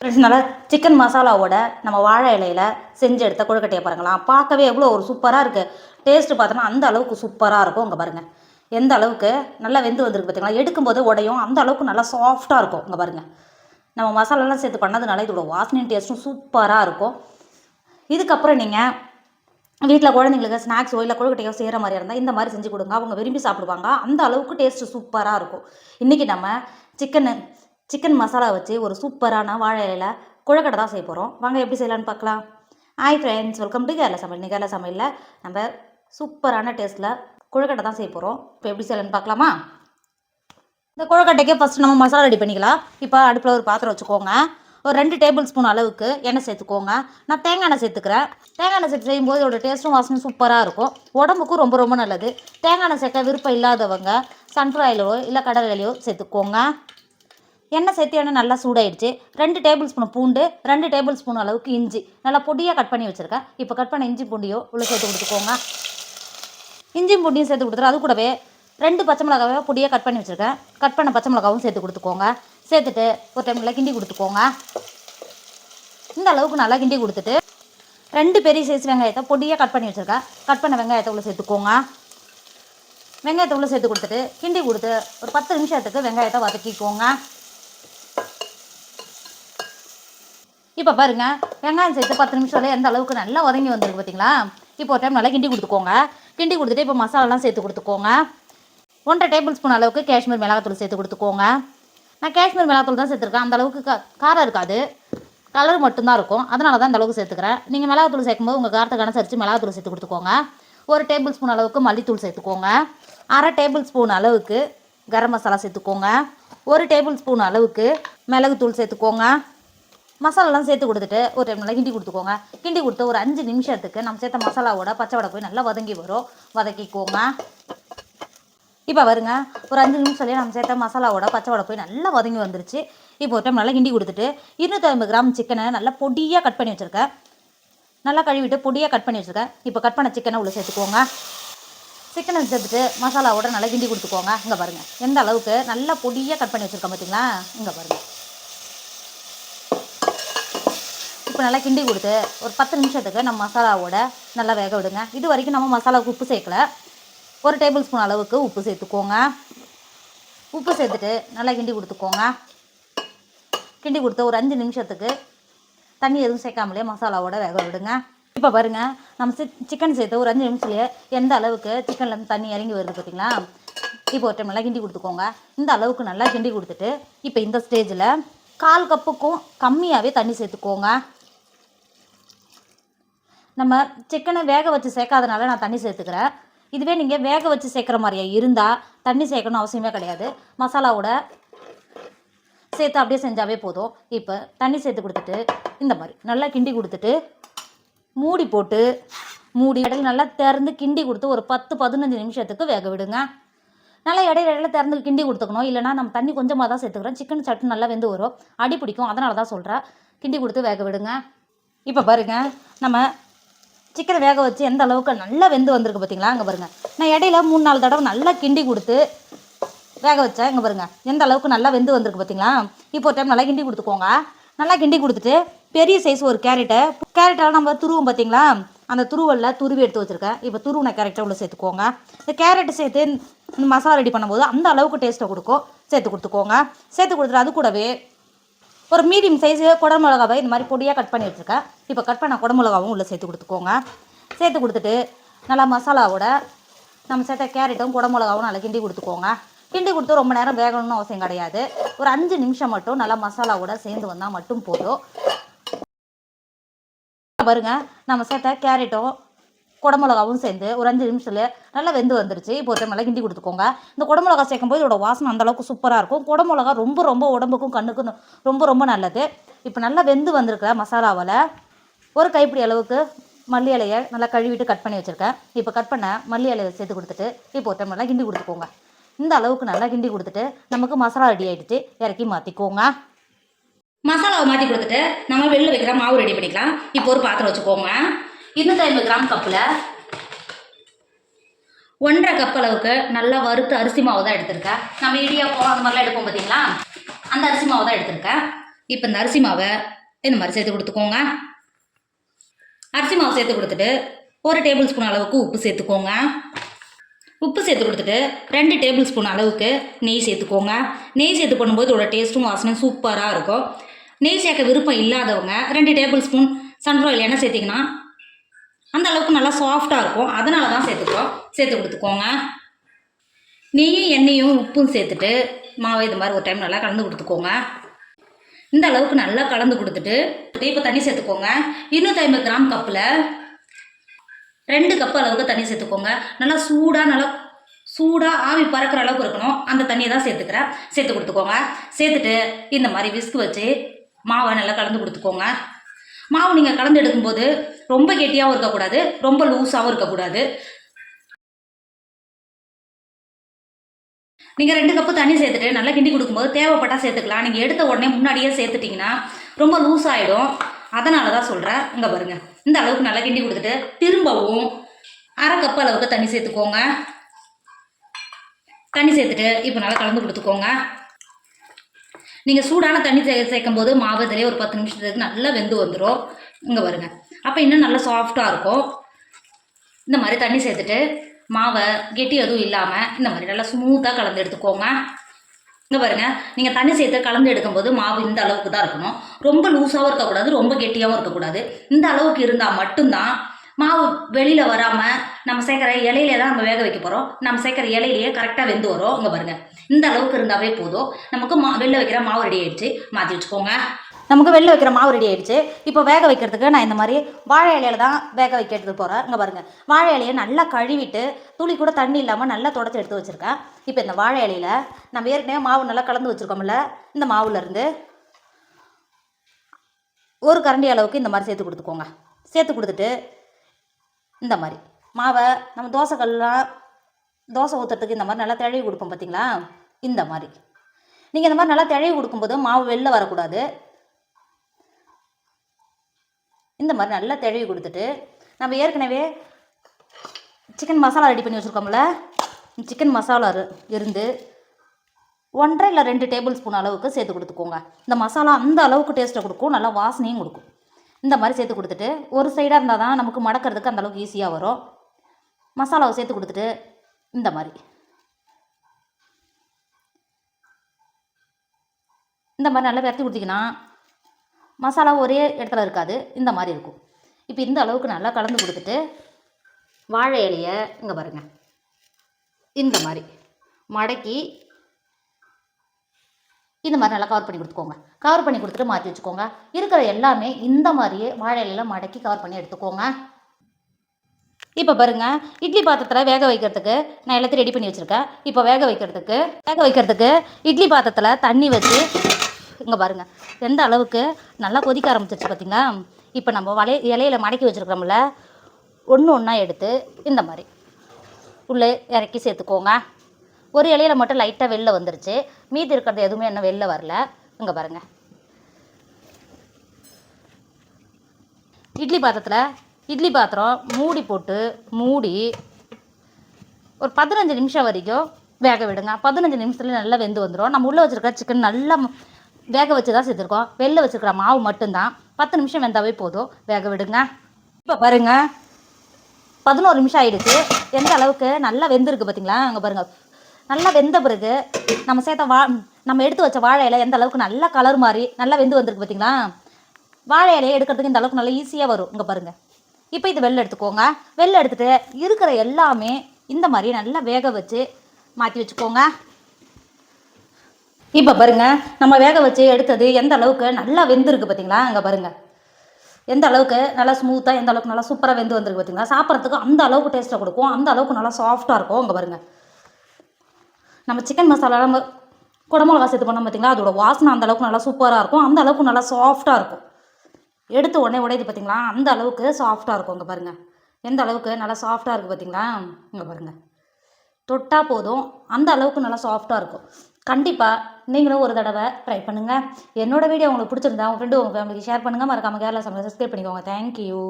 Friends நல்லா chicken மசாலாவோட நம்ம வாழை இலையில செஞ்சு எடுத்த கொழுக்கட்டையை பாருங்களாம் பார்க்கவே எவ்வளோ ஒரு சூப்பராக இருக்குது டேஸ்ட்டு பார்த்தோன்னா அந்த அளவுக்கு சூப்பராக இருக்கும் இங்கே பாருங்கள் எந்த அளவுக்கு நல்லா வெந்து வந்திருக்கு பார்த்தீங்களா எடுக்கும்போது உடையும் அந்த அளவுக்கு நல்லா சாஃப்டாக இருக்கும் இங்கே பாருங்கள் நம்ம மசாலாலாம் சேர்த்து பண்ணதுனால இதோட வாசனையும் டேஸ்ட்டும் சூப்பராக இருக்கும். இதுக்கப்புறம் நீங்கள் வீட்டில் குழந்தைங்களுக்கு ஸ்நாக்ஸோ இல்லை கொழுக்கட்டையோ செய்கிற மாதிரி இருந்தால் இந்த மாதிரி செஞ்சு கொடுங்க. அவங்க விரும்பி சாப்பிடுவாங்க. அந்த அளவுக்கு டேஸ்ட்டு சூப்பராக இருக்கும். இன்றைக்கி நம்ம சிக்கனு சிக்கன் மசாலா வச்சு ஒரு சூப்பரான வாழை இலையில குழக்கடை தான் செய்ய போகிறோம் வாங்க எப்படி செய்யலான்னு பார்க்கலாம். Hi friends welcome to Kerala சமையல். கேரளா சமையலில் நம்ம சூப்பரான டேஸ்ட்டில் கொழுக்கட்டை தான் செய்ய போகிறோம் இப்போ எப்படி செய்யலான்னு பார்க்கலாமா? இந்த குழக்கட்டைக்கே ஃபஸ்ட்டு நம்ம மசாலா ரெடி பண்ணிக்கலாம். இப்போ அடுப்பில் ஒரு பாத்திரம் வச்சுக்கோங்க. ஒரு ரெண்டு டேபிள் ஸ்பூன் அளவுக்கு எண்ணெய் சேர்த்துக்கோங்க. நான் தேங்காய் எண்ணெய் சேர்த்துக்கிறேன். தேங்காய் எண்ணெய் சேர்த்து செய்யும்போது இதோட டேஸ்ட்டும் வாசனும் சூப்பராக இருக்கும். உடம்புக்கும் ரொம்ப ரொம்ப நல்லது. தேங்காய் எண்ணெய் சேர்க்க விருப்பம் இல்லாதவங்க சன்ஃப்ளவர் ஆயிலோ இல்லை கடலையிலையோ சேர்த்துக்கோங்க. எண்ணெய் சேர்த்து எண்ணெய் நல்லா சூடாயிடுச்சு. ரெண்டு டேபிள் ஸ்பூன் பூண்டு ரெண்டு டேபிள் ஸ்பூன் அளவுக்கு இஞ்சி. நல்லா பொடியாக கட் பண்ணி வச்சுருக்கேன். இப்போ கட் பண்ண இஞ்சி பூண்டியோ உள்ளே சேர்த்து கொடுத்துக்கோங்க. இஞ்சி பூண்டியும் சேர்த்து கொடுத்துரு அது கூடவே ரெண்டு பச்சை மிளகாவை பொடியாக கட் பண்ணி வச்சுருக்கேன். கட் பண்ண பச்சை மிளகாவும் சேர்த்து கொடுத்துக்கோங்க. சேர்த்துட்டு ஒரு டைமில் கிண்டி கொடுத்துக்கோங்க. இந்த அளவுக்கு நல்லா கிண்டி கொடுத்துட்டு ரெண்டு பெரிய சைஸ் வெங்காயத்தை பொடியாக கட் பண்ணி வச்சுருக்கேன். கட் பண்ண வெங்காயத்தை உள்ள சேர்த்துக்கோங்க. வெங்காயத்தை உள்ள சேர்த்து கொடுத்துட்டு கிண்டி கொடுத்து ஒரு பத்து நிமிஷத்துக்கு வெங்காயத்தை வதக்கிக்கோங்க. இப்போ பாருங்க வெங்காயம் சேர்த்து பத்து நிமிஷம்ல எந்த அளவுக்கு நல்லா உதங்கி வந்திருக்கு பார்த்தீங்களா இப்போ ஒரு டைம் நல்லா கிண்டி கொடுத்துக்கோங்க. கிண்டி கொடுத்துட்டு இப்போ மசாலாலாம் சேர்த்து கொடுத்துக்கோங்க. ஒன்றரை டேபிள் ஸ்பூன் அளவுக்கு காஷ்மீர் மிளகாத்தூள் சேர்த்து கொடுத்துக்கோங்க. நான் காஷ்மீர் மிளகாத்தூள் தான் சேர்த்துருக்கேன். அந்த அளவுக்கு காரம் இருக்காது. கலர் மட்டும்தான் இருக்கும். அதனால தான் இந்த அளவுக்கு சேர்த்துக்கிறேன். நீங்கள் மிளகாத்தூள் சேர்க்கும்போது உங்கள் காரத்துக்கு அனுசரித்து மிளகாத்தூள் சேர்த்து கொடுத்துக்கோங்க. ஒரு டேபிள் ஸ்பூன் அளவுக்கு மல்லித்தூள் சேர்த்துக்கோங்க. அரை டேபிள் ஸ்பூன் அளவுக்கு கரம் மசாலா சேர்த்துக்கோங்க. ஒரு டேபிள் ஸ்பூன் அளவுக்கு மிளகுத்தூள் சேர்த்துக்கோங்க. மசாலாலாம் சேர்த்து கொடுத்துட்டு ஒரு டைம் நல்லா கிண்டி கொடுத்துக்கோங்க. கிண்டி கொடுத்து ஒரு அஞ்சு நிமிஷத்துக்கு நம்ம சேர்த்த மசாலாவோட பச்சை வடை போய் நல்லா வதங்கி வரும். வதக்கிக்கோங்க. இப்போ வருங்க ஒரு அஞ்சு நிமிஷத்துலேயே நம்ம சேர்த்த மசாலாவோட பச்சை வடை போய் நல்லா வதங்கி வந்துருச்சு. இப்போ ஒரு டைம் நல்லா கிண்டி கொடுத்துட்டு இருநூற்றி கிராம் சிக்கனை நல்லா பொடியாக கட் பண்ணி வச்சுருக்கேன். நல்லா கழுவிட்டு பொடியாக கட் பண்ணி வச்சுருக்கேன். இப்போ கட் பண்ண சிக்கனை உள்ளே சேர்த்துக்கோங்க. சிக்கனை சேர்த்துட்டு மசாலாவோட நல்லா கிண்டி கொடுத்துக்கோங்க. இங்கே பாருங்கள் எந்த அளவுக்கு நல்லா பொடியாக கட் பண்ணி வச்சுருக்கேன் பார்த்தீங்களா இங்கே பாருங்கள் இப்போ நல்லா கிண்டி கொடுத்து ஒரு பத்து நிமிஷத்துக்கு நம்ம மசாலாவோட நல்லா வேக விடுங்க. இது வரைக்கும் நம்ம மசாலாவுக்கு உப்பு சேர்க்கல. ஒரு டேபிள் ஸ்பூன் அளவுக்கு உப்பு சேர்த்துக்கோங்க. உப்பு சேர்த்துட்டு நல்லா கிண்டி கொடுத்துக்கோங்க. கிண்டி கொடுத்து ஒரு அஞ்சு நிமிஷத்துக்கு தண்ணி எதுவும் சேர்க்காமலே மசாலாவோட வேக விடுங்க. இப்போ பாருங்க நம்ம சிக்கன் சேர்த்து ஒரு அஞ்சு நிமிஷத்துலேயே எந்த அளவுக்கு சிக்கன்லேருந்து தண்ணி இறங்கி வருது பார்த்தீங்களா இப்போ ஒரு டைம் நல்லா கிண்டி கொடுத்துக்கோங்க. இந்த அளவுக்கு நல்லா கிண்டி கொடுத்துட்டு இப்போ இந்த ஸ்டேஜில் கால் கப்புக்கும் கம்மியாகவே தண்ணி சேர்த்துக்கோங்க. நம்ம சிக்கனை வேக வச்சு சேர்க்காதனால நான் தண்ணி சேர்த்துக்கிறேன். இதுவே நீங்கள் வேக வச்சு சேர்க்குற மாதிரியே இருந்தால் தண்ணி சேர்க்கணும் அவசியமே கிடையாது. மசாலாவோட சேர்த்து அப்படியே செஞ்சாவே போதும். இப்போ தண்ணி சேர்த்து கொடுத்துட்டு இந்த மாதிரி நல்லா கிண்டி கொடுத்துட்டு மூடி போட்டு மூடி இடையில நல்லா திறந்து கிண்டி கொடுத்து ஒரு பத்து பதினஞ்சு நிமிஷத்துக்கு வேக விடுங்க. நல்லா இடையில இடையில திறந்து கிண்டி கொடுத்துக்கணும். இல்லைனா நம்ம தண்ணி கொஞ்சமாக தான் சேர்த்துக்கிறோம். சிக்கன் சட்டு நல்லா வெந்து வரும். அடி பிடிக்கும். அதனால தான் சொல்கிறேன் கிண்டி கொடுத்து வேக விடுங்க. இப்போ பாருங்க. நம்ம சிக்கனை வேக வச்சு எந்த அளவுக்கு நல்லா வெந்து வந்திருக்கு பார்த்தீங்களா அங்கே பாருங்கள் நான் இடையில மூணு நாலு தடவை நல்லா கிண்டி கொடுத்து வேக வச்சேன். இங்கே பாருங்கள் எந்த அளவுக்கு நல்லா வெந்து வந்திருக்கு பார்த்தீங்களா இப்போ ஒரு டைம் நல்லா கிண்டி கொடுத்துக்கோங்க. நல்லா கிண்டி கொடுத்துட்டு பெரிய சைஸ் ஒரு கேரட்டை கேரட்டால் நம்ம துருவோம் பார்த்தீங்களா அந்த துருவலில் துருவி எடுத்து வச்சுருக்கேன். இப்போ துருவின கேரட்டை உள்ள சேர்த்துக்கோங்க. இந்த கேரட்டு சேர்த்து இந்த மசாலா ரெடி பண்ணும்போது அந்த அளவுக்கு டேஸ்ட்டை கொடுக்கும். சேர்த்து கொடுத்துக்கோங்க. சேர்த்து கொடுத்துட்டு அது கூடவே ஒரு மீடியம் சைஸு குடமிளகாவை இந்த மாதிரி பொடியாக கட் பண்ணி வச்சுருக்கேன். இப்போ கட் பண்ண குடமிளகாவும் உள்ளே சேர்த்து கொடுத்துக்கோங்க. சேர்த்து கொடுத்துட்டு நல்லா மசாலாவோட நம்ம சேர்த்த கேரட்டும் குடமிளகாவும் நல்லா கிண்டி கொடுத்துக்கோங்க. கிண்டி கொடுத்து ரொம்ப நேரம் வேகணும்னு அவசியம் கிடையாது. ஒரு அஞ்சு நிமிஷம் மட்டும் நல்லா மசாலாவோட சேர்ந்து வந்தால் மட்டும் போதும். பாருங்க நம்ம சேர்த்த கேரட்டும் குடமிளகாவும் சேர்ந்து ஒரு அஞ்சு நிமிஷத்துல நல்லா வெந்து வந்துருச்சு. இப்போ ஒரு டைம் நல்லா கிண்டி கொடுத்துக்கோங்க. இந்த குடமிளகா சேர்க்கும்போது இதோட வாசனை அந்த அளவுக்கு சூப்பராக இருக்கும். குடமிளகா ரொம்ப ரொம்ப உடம்புக்கும் கண்ணுக்கும் ரொம்ப ரொம்ப நல்லது. இப்போ நல்லா வெந்து வந்திருக்கிற மசாலாவில் ஒரு கைப்பிடி அளவுக்கு மல்லி இலையை நல்லா கழுவிட்டு கட் பண்ணி வச்சுருக்கேன். இப்போ கட் பண்ண மல்லி இலையை சேர்த்து கொடுத்துட்டு இப்போ ஒரு டைம் நல்லா கிண்டி கொடுத்துக்கோங்க. இந்த அளவுக்கு நல்லா கிண்டி கொடுத்துட்டு நமக்கு மசாலா ரெடி ஆகிடுச்சு இறக்கி மாற்றிக்கோங்க மசாலாவை மாற்றி கொடுத்துட்டு நம்ம வெளில வைக்கிற மாவு ரெடி பண்ணிக்கலாம். இப்போ ஒரு பாத்திரம் வச்சுக்கோங்க. இருநூத்தி ஐம்பது கிராம் கப்பில்? ஒன்றரை கப் அளவுக்கு நல்லா வறுத்து அரிசி மாவு தான் எடுத்திருக்கேன். நம்ம இடியாப்பம் அந்த மாதிரிலாம் எடுப்போம் பார்த்தீங்களா அந்த அரிசி மாவு தான் எடுத்திருக்கேன். இப்போ இந்த அரிசி மாவை இந்த மாதிரி சேர்த்து கொடுத்துக்கோங்க. அரிசி மாவு சேர்த்து கொடுத்துட்டு ஒரு டேபிள் ஸ்பூன் அளவுக்கு உப்பு சேர்த்துக்கோங்க. உப்பு சேர்த்து கொடுத்துட்டு ரெண்டு டேபிள் ஸ்பூன் அளவுக்கு நெய் சேர்த்துக்கோங்க. நெய் சேர்த்து பண்ணும்போது இதோட டேஸ்ட்டும் வாசனையும் சூப்பராக இருக்கும். நெய் சேர்க்க விருப்பம் இல்லாதவங்க ரெண்டு டேபிள் ஸ்பூன் சன்ஃப்ளவர் எண்ணெய் சேர்த்திங்கன்னா அந்த அளவுக்கு நல்லா சாஃப்டாக இருக்கும். அதனால தான் சேர்த்துக்கோ. சேர்த்து கொடுத்துக்கோங்க. நெய்யும் எண்ணெயும் உப்பும் சேர்த்துட்டு மாவை இது மாதிரி ஒரு டைம் நல்லா கலந்து கொடுத்துக்கோங்க. இந்த அளவுக்கு நல்லா கலந்து கொடுத்துட்டு இப்போ தண்ணி சேர்த்துக்கோங்க. இருநூத்தி ஐம்பது கிராம் கப்பில் ரெண்டு கப் அளவுக்கு தண்ணி சேர்த்துக்கோங்க. நல்லா சூடாக நல்லா சூடாக ஆவி பறக்கிற அளவுக்கு இருக்கணும். அந்த தண்ணியை தான் சேர்த்துக்கிறேன். சேர்த்து கொடுத்துக்கோங்க. சேர்த்துட்டு இந்த மாதிரி விஸ்க் வச்சு மாவை நல்லா கலந்து கொடுத்துக்கோங்க. மாவு நீங்கள் கலந்து எடுக்கும்போது ரொம்ப கெட்டியாகவும் இருக்கக்கூடாது ரொம்ப லூஸாகவும் இருக்கக்கூடாது. நீங்கள் ரெண்டு கப்பு தண்ணி சேர்த்துட்டு நல்லா கிண்டி கொடுக்கும்போது தேவைப்பட்டால் சேர்த்துக்கலாம். நீங்கள் எடுத்த உடனே முன்னாடியே சேர்த்துட்டிங்கன்னா ரொம்ப லூஸ் ஆகிடும் அதனால தான் சொல்கிறேன் இங்கே பாருங்கள் இந்த அளவுக்கு நல்லா கிண்டி கொடுத்துட்டு திரும்பவும் அரை கப் அளவுக்கு தண்ணி சேர்த்துக்கோங்க. தண்ணி சேர்த்துட்டு இப்போ நல்லா கலந்து கொடுத்துக்கோங்க. நீங்கள் சூடான தண்ணி சே சேர்க்கும் போது மாவு இதிலே ஒரு பத்து நிமிஷத்துக்கு நல்லா வெந்து வந்துடும் இங்கே பாருங்க. அப்போ இன்னும் நல்லா சாஃப்டாக இருக்கும். இந்த மாதிரி தண்ணி சேர்த்துட்டு மாவை கெட்டி எதுவும் இல்லாமல் இந்த மாதிரி நல்லா ஸ்மூத்தாக கலந்து எடுத்துக்கோங்க. இங்கே பாருங்க. நீங்கள் தண்ணி சேர்த்து கலந்து எடுக்கும்போது மாவு இந்த அளவுக்கு தான் இருக்கணும். ரொம்ப லூஸாகவும் இருக்கக்கூடாது ரொம்ப கெட்டியாகவும் இருக்கக்கூடாது. இந்த அளவுக்கு இருந்தால் மட்டும்தான் மாவு வெளியில் வராமல் நம்ம சேர்க்குற இலையிலே தான் நம்ம வேக வைக்க போகிறோம் நம்ம சேர்க்குற இலையிலேயே கரெக்டாக வெந்து வரும். இங்கே பாருங்கள் இந்த அளவுக்கு இருந்தாவே போதும். நமக்கு மா வெளில வைக்கிற மாவு ரெடி ஆயிடுச்சு. மாற்றி வச்சுக்கோங்க. நமக்கு வெளில வைக்கிற மாவு ரெடி ஆயிடுச்சு. இப்போ வேக வைக்கிறதுக்கு நான் இந்த மாதிரி வாழை இலையில தான் வேக வைக்கிறது போகிறேன் இங்கே பாருங்கள் வாழை இலையை நல்லா கழுவிட்டு துளி கூட தண்ணி இல்லாமல் நல்லா தொடச்சி எடுத்து வச்சுருக்கேன். இப்போ இந்த வாழை இலையில நம்ம ஏற்கனவே மாவு நல்லா கலந்து வச்சுருக்கோம்ல. இந்த மாவுலேருந்து ஒரு கரண்டி அளவுக்கு இந்த மாதிரி சேர்த்து கொடுத்துக்கோங்க. சேர்த்து கொடுத்துட்டு இந்த மாதிரி. மாவை நம்ம தோசைகள்லாம் தோசை ஊற்றுறதுக்கு இந்த மாதிரி நல்லா தழுவி கொடுப்போம் பார்த்தீங்களா இந்த மாதிரி. நீங்கள் இந்த மாதிரி நல்லா தழுவி கொடுக்கும்போது மாவு வெளில வரக்கூடாது. இந்த மாதிரி நல்லா தழுவி கொடுத்துட்டு நம்ம ஏற்கனவே சிக்கன் மசாலா ரெடி பண்ணி வச்சுருக்கோம்ல? சிக்கன் மசாலா இரு- இருந்து ஒன்றரை இல்லை ரெண்டு டேபிள் ஸ்பூன் அளவுக்கு சேர்த்து கொடுத்துக்கோங்க. இந்த மசாலா அந்த அளவுக்கு டேஸ்ட்டை கொடுக்கும் நல்லா வாசனையும் கொடுக்கும். இந்த மாதிரி சேர்த்து கொடுத்துட்டு ஒரு சைடாக இருந்தால் தான் நமக்கு மடக்கிறதுக்கு அந்தளவுக்கு ஈஸியாக வரும். மசாலாவை சேர்த்து கொடுத்துட்டு இந்த மாதிரி. இந்த மாதிரி நல்லா விரட்டி கொடுத்தீங்கன்னா மசாலா ஒரே இடத்துல இருக்காது இந்த மாதிரி இருக்கும். இப்போ இந்த அளவுக்கு நல்லா கலந்து கொடுத்துட்டு வாழை இலையை இங்கே பாருங்கள் இந்த மாதிரி மடக்கி இந்த மாதிரி நல்லா கவர் பண்ணி கொடுத்துக்கோங்க. கவர் பண்ணி கொடுத்துட்டு மாற்றி வச்சுக்கோங்க. இருக்கிற எல்லாமே இந்த மாதிரியே வாழை மடக்கி கவர் பண்ணி எடுத்துக்கோங்க. இப்போ பாருங்க இட்லி பாத்திரத்தில் வேக வைக்கிறதுக்கு நான் எல்லாத்தையும் ரெடி பண்ணி வச்சுருக்கேன். இப்போ வேக வைக்கிறதுக்கு வேக வைக்கிறதுக்கு இட்லி பாத்திரத்தில் தண்ணி வச்சு இங்கே பாருங்கள் எந்த அளவுக்கு நல்லா கொதிக்க ஆரம்பிச்சிருச்சு பார்த்திங்களா இப்போ நம்ம வலை இலையில மடக்கி வச்சுருக்கிறோம்ல ஒன்று ஒன்றா எடுத்து இந்த மாதிரி உள்ளே இறக்கி சேர்த்துக்கோங்க. ஒரு இலையில மட்டும் லைட்டாக வெளில வந்துருச்சு. மீதி இருக்கிறது எதுவுமே இன்னும் வெளில வரல. இங்கே பாருங்கள் இட்லி பாத்திரத்தில் இட்லி பாத்திரம் மூடி போட்டு மூடி ஒரு பதினஞ்சு நிமிஷம் வரைக்கும் வேக விடுங்க. பதினஞ்சு நிமிஷத்துல நல்லா வெந்து வந்துடும் நம்ம உள்ளே வச்சுருக்க சிக்கன் நல்லா வேக வச்சு தான் செஞ்சுருக்கோம். வெளில வச்சுருக்கிற மாவு மட்டும்தான். பத்து நிமிஷம் வெந்தாவே போதும். வேக விடுங்க. இப்போ பாருங்கள் பதினோரு நிமிஷம் ஆகிடுச்சு எந்த அளவுக்கு நல்லா வெந்திருக்கு பார்த்தீங்களா அங்கே பாருங்கள் நல்லா வெந்த பிறகு நம்ம சேர்த்த வா நம்ம எடுத்து வச்ச வாழை இலை எந்த அளவுக்கு நல்லா கலர் மாதிரி நல்லா வெந்து வந்திருக்கு பார்த்தீங்களா வாழை இலையை எடுக்கிறதுக்கு இந்த அளவுக்கு நல்லா ஈஸியாக வரும். இங்கே பாருங்கள் இப்போ இது வெளில எடுத்துக்கோங்க. வெளில எடுத்துகிட்டு இருக்கிற எல்லாமே இந்த மாதிரி நல்லா வேக வச்சு மாற்றி வச்சுக்கோங்க. இப்போ பாருங்கள் நம்ம வேக வச்சு எடுத்தது எந்த அளவுக்கு நல்லா வெந்திருக்கு பார்த்தீங்களா அங்கே பாருங்க. எந்த அளவுக்கு நல்லா ஸ்மூத்தாக எந்த அளவுக்கு நல்லா சூப்பராக வெந்து வந்திருக்கு பார்த்தீங்களா சாப்பிட்றதுக்கு அந்த அளவுக்கு டேஸ்ட்டை கொடுக்கும். அந்த அளவுக்கு நல்லா சாஃப்டாக இருக்கும். அங்கே பாருங்கள் நம்ம சிக்கன் மசாலா நம்ம குடமிளகா சேர்த்து பண்ணோம் பார்த்தீங்களா அதோட வாசனை அந்த அளவுக்கு நல்லா சூப்பராக இருக்கும். அந்த அளவுக்கு நல்லா சாஃப்டாக இருக்கும். எடுத்த உடனே உடையுது பார்த்தீங்களா அந்த அளவுக்கு சாஃப்டாக இருக்கும். இங்கே பாருங்கள் எந்த அளவுக்கு நல்லா சாஃப்டாக இருக்குது பார்த்தீங்களா இங்கே பாருங்கள் தொட்டால் போதும். அந்த அளவுக்கு நல்லா சாஃப்டாக இருக்கும். கண்டிப்பாக நீங்களும் ஒரு தடவை ட்ரை பண்ணுங்கள் என்னோட வீடியோ உங்களுக்கு பிடிச்சிருந்தா உங்கள் ஃப்ரெண்டு உங்கள் ஃபேமிலிக்கு ஷேர் பண்ணுங்கள் மறக்காமல் கேரளா சமையல் சப்ஸ்கிரைப் பண்ணிக்கோங்க. தேங்க்யூ